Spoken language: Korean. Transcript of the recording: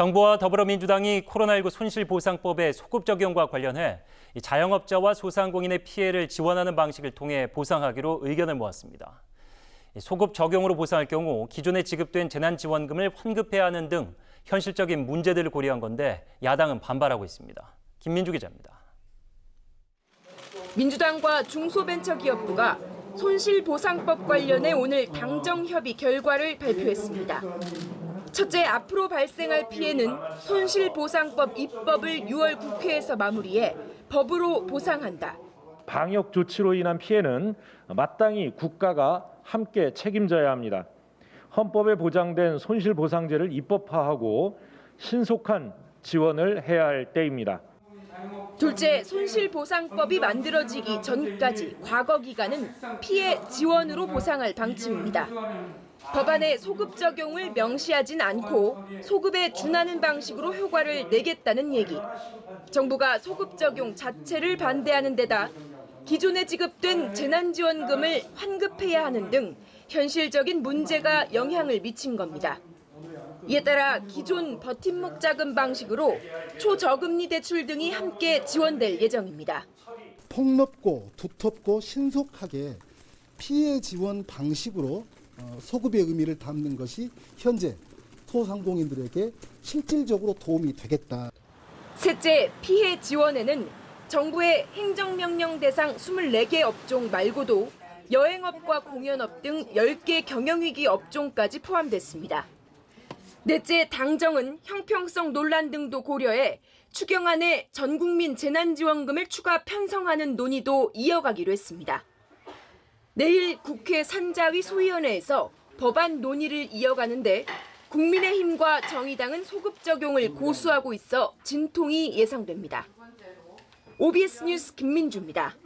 정부와 더불어민주당이 코로나19 손실보상법의 소급 적용과 관련해 이 자영업자와 소상공인의 피해를 지원하는 방식을 통해 보상하기로 의견을 모았습니다. 이 소급 적용으로 보상할 경우 기존에 지급된 재난지원금을 환급해야 하는 등 현실적인 문제들을 고려한 건데 야당은 반발하고 있습니다. 김민주 기자입니다. 민주당과 중소벤처기업부가 손실보상법 관련해 오늘 당정협의 결과를 발표했습니다. 첫째, 앞으로 발생할 피해는 손실보상법 입법을 6월 국회에서 마무리해 법으로 보상한다. 방역 조치로 인한 피해는 마땅히 국가가 함께 책임져야 합니다. 헌법에 보장된 손실보상제를 입법화하고 신속한 지원을 해야 할 때입니다. 둘째, 손실보상법이 만들어지기 전까지 과거 기간은 피해 지원으로 보상할 방침입니다. 법안에 소급 적용을 명시하진 않고 소급에 준하는 방식으로 효과를 내겠다는 얘기. 정부가 소급 적용 자체를 반대하는 데다 기존에 지급된 재난지원금을 환급해야 하는 등 현실적인 문제가 영향을 미친 겁니다. 이에 따라 기존 버팀목 자금 방식으로 초저금리 대출 등이 함께 지원될 예정입니다. 폭넓고 두텁고 신속하게 피해 지원 방식으로 어, 소급의 의미를 담는 것이 현재 소상공인들에게 실질적으로 도움이 되겠다. 셋째, 피해 지원에는 정부의 행정명령 대상 24개 업종 말고도 여행업과 공연업 등 10개 경영위기 업종까지 포함됐습니다. 넷째, 당정은 형평성 논란 등도 고려해 추경안에 전국민 재난지원금을 추가 편성하는 논의도 이어가기로 했습니다. 내일 국회 산자위 소위원회에서 법안 논의를 이어가는데 국민의힘과 정의당은 소급 적용을 고수하고 있어 진통이 예상됩니다. OBS 뉴스 김민주입니다.